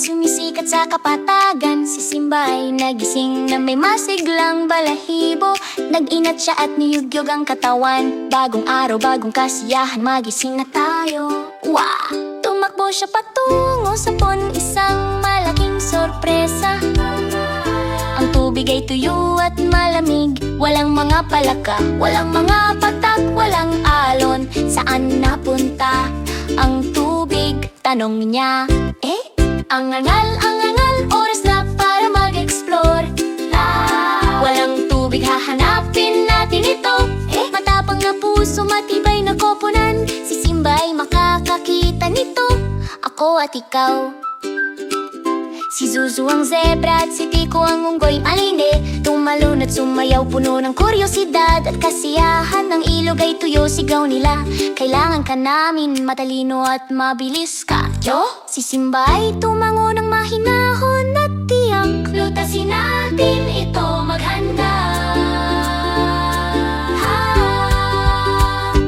sumisikat sa kapatagan. Si Simba ay nagising na may masiglang balahibo. Nag-inat siya at niyugyog ang katawan. Bagong araw, bagong kasiyahan, magising na tayo. Wah! Tumakbo siya patungo sa pon Isang malaking sorpresa. Ang tubig ay tuyo at malamig. Walang mga palaka, walang mga patak, walang alon. Saan napunta ang tubig? Tanong niya ang angal, ang angal, oras na para mag-explore. Walang tubig, hahanapin natin ito. Eh, matapang na puso, matibay na koponan. Si Simba ay makakakita nito. Ako at ikaw. Si Zuzu ang zebra at si Tiko ang unggoy. Maline Tumalon at sumayaw puno ng kuryosidad. At kasiyahan ng ilog ay tuyo sigaw nila. Kailangan ka namin matalino at mabilis ka Yo! Si Simba ay tumango ng mahinahon at tiyak. Lutasin natin ito maghanda.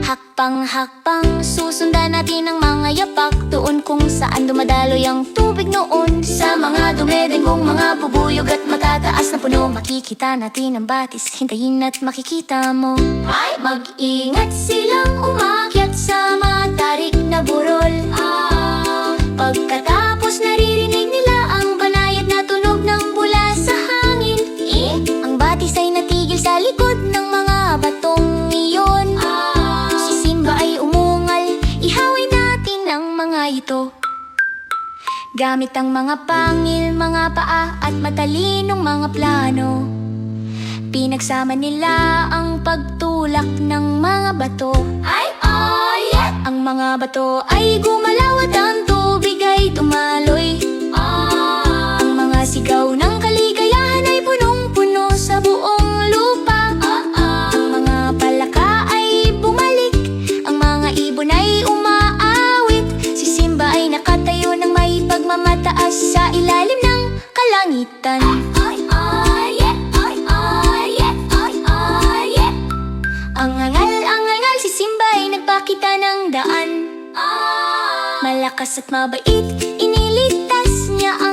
Hakpang-hakpang, susundan natin ang mga yapak. Doon kung saan dumadaloy ang tubig noon. Sa mga dumedengong mga bubuyog at matataas na puno Makikita natin ang batis, hintayin at makikita mo. Ay, mag-ingat silang umakyat ito. Gamit ang mga pangil, mga paa at matalinong mga plano. Pinagsama nila ang pagtulak ng mga bato. Ay, oh, yeah! Ang mga bato ay gumalaw mamataas sa ilalim ng kalangitan. Ay, ay, yeah, ay, ay, yeah, ay, ay, yeah Ang angal, ang angal, si Simba ay nagpakita ng daan. Ah. Malakas at mabait, iniligtas niya ang